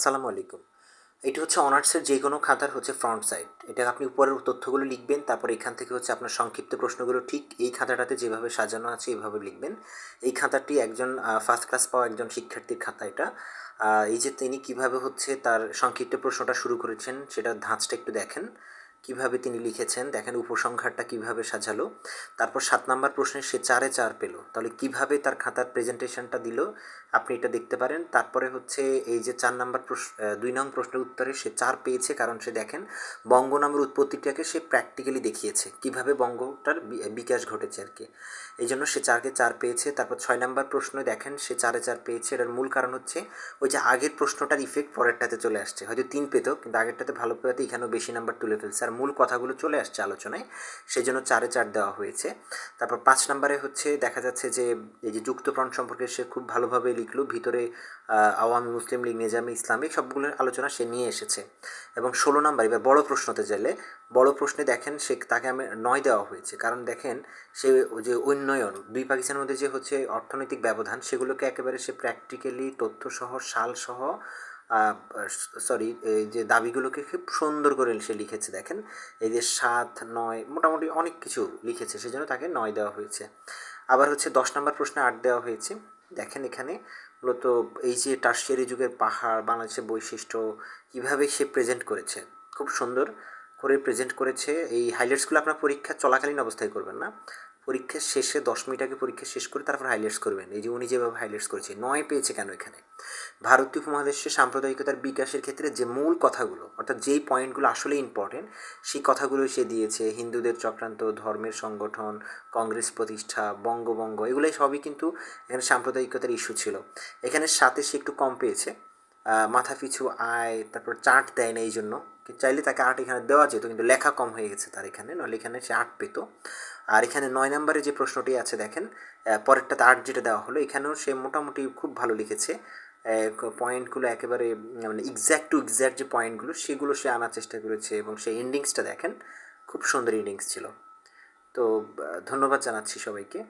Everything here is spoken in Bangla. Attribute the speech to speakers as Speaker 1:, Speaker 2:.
Speaker 1: আসসালামু আলাইকুম। এটা হচ্ছে অনার্সের যে কোনো খাতার হচ্ছে ফ্রন্ট সাইড এটা আপনি উপরের তথ্যগুলো লিখবেন, তারপর এখান থেকে হচ্ছে আপনার সংক্ষিপ্ত প্রশ্নগুলো ঠিক এই খাতাটাতে যেভাবে সাজানো আছে এভাবে লিখবেন। এই খাতাটি একজন ফার্স্ট ক্লাস পাওয়া একজন শিক্ষার্থীর খাতা এটা। এই যে তিনি কীভাবে হচ্ছে তার সংক্ষিপ্ত প্রশ্নটা শুরু করেছেন, সেটার ধাঁচটা একটু দেখেন। কীভাবে তিনি লিখেছেন, দেখেন উপসংহারটা কীভাবে সাজালো। তারপর সাত নাম্বার প্রশ্নে সে চারে চার পেল। তাহলে কীভাবে তার খাতার প্রেজেন্টেশনটা দিল, আপনি এটা দেখতে পারেন। তারপরে হচ্ছে এই যে চার নাম্বার প্রশ্ন দুই নং প্রশ্নের উত্তরে সে চার পেয়েছে কারণ সে দেখেন বঙ্গ নামের উৎপত্তিটাকে সে প্র্যাকটিক্যালি দেখিয়েছে। কীভাবে বঙ্গটার বিকাশ ঘটেছে আর কি। এই জন্য সে চারকে চার পেয়েছে। তারপর ছয় নাম্বার প্রশ্ন দেখেন সে চারে চার পেয়েছে। এটার মূল কারণ হচ্ছে ওই যে আগের প্রশ্নটার ইফেক্ট পরেরটাতে চলে আসছে। হয়তো তিন পেত, কিন্তু আগেরটাতে ভালো পেতে এখানেও বেশি নাম্বার তুলে ফেলছে। আর মূল কথাগুলো চলে আসছে আলোচনায় সেই জন্য চারে চার দেওয়া হয়েছে। তারপর পাঁচ নম্বরে হচ্ছে দেখা যাচ্ছে যে, এই যে যুক্তপ্রাণ সম্পর্কে সে খুব ভালোভাবে লিখলো, ভিতরে আওয়ামী মুসলিম লীগ, নিজামী ইসলামিক সবগুলোর আলোচনা সে নিয়ে এসেছে। এবং ষোলো নাম্বার, এবার বড় প্রশ্নতে চাইলে, বড় প্রশ্নে দেখেন সে তাকে আমি নয় দেওয়া হয়েছে। কারণ দেখেন, সে যে উন্নয়ন, দুই পাকিস্তানের মধ্যে যে হচ্ছে অর্থনৈতিক ব্যবধান, সেগুলোকে একেবারে সে প্র্যাকটিক্যালি তথ্যসহ, সালসহ সরি এই যে দাবিগুলোকে খুব সুন্দর করে সে লিখেছে, দেখেন। এই যে সাত, নয়, মোটামুটি অনেক কিছু লিখেছে, সেজন্য তাকে নয় দেওয়া হয়েছে। আবার হচ্ছে দশ নম্বর প্রশ্নে আট দেওয়া হয়েছে। দেখেন এখানে মূলত এই যে টার্সিয়ারি যুগের পাহাড়, বাংলাদেশের বৈশিষ্ট্য, কীভাবে সে প্রেজেন্ট করেছে। খুব সুন্দর করে প্রেজেন্ট করেছে। এই হাইলাইটসগুলো আপনার পরীক্ষা চলাকালীন অবস্থায় করবেন না। পরীক্ষার শেষে, দশ মিনিট আগে পরীক্ষা শেষ করে তারপর হাইলাইটস করবেন। এই যে উনি যেভাবে হাইলাইটস করেছে, নয় পেয়েছে কেন এখানে? ভারতীয় উপমহাদেশে সাম্প্রদায়িকতার বিকাশের ক্ষেত্রে যে মূল কথাগুলো, অর্থাৎ যেই পয়েন্টগুলো আসলে ইম্পর্টেন্ট সেই কথাগুলো সে দিয়েছে। হিন্দুদের চক্রান্ত, ধর্মের সংগঠন কংগ্রেস প্রতিষ্ঠা বঙ্গবঙ্গ এগুলোই সবই কিন্তু এখানে সাম্প্রদায়িকতার ইস্যু ছিল। এখানে সাথে সে একটু কম পেয়েছে। মাথা পিছু, আয়, তারপর চার্ট দেয় না এই জন্য চাইলে তাকে আট এখানে দেওয়া যেত, কিন্তু লেখা কম হয়ে গেছে তার এখানে, নাহলে এখানে সে আট পেত। আর এখানে নয় নম্বরে যে প্রশ্নটি আছে দেখেন পরেরটাতে আট যেটা দেওয়া হলো, এখানেও সে মোটামুটি খুব ভালো লিখেছে। পয়েন্টগুলো একেবারে মানে এক্স্যাক্ট টু এক্স্যাক্ট যে পয়েন্টগুলো, সেগুলো সে আনার চেষ্টা করেছে এবং সেই ইন্ডিংসটা দেখেন, খুব সুন্দর এন্ডিংস ছিল। তো ধন্যবাদ জানাচ্ছি সবাইকে।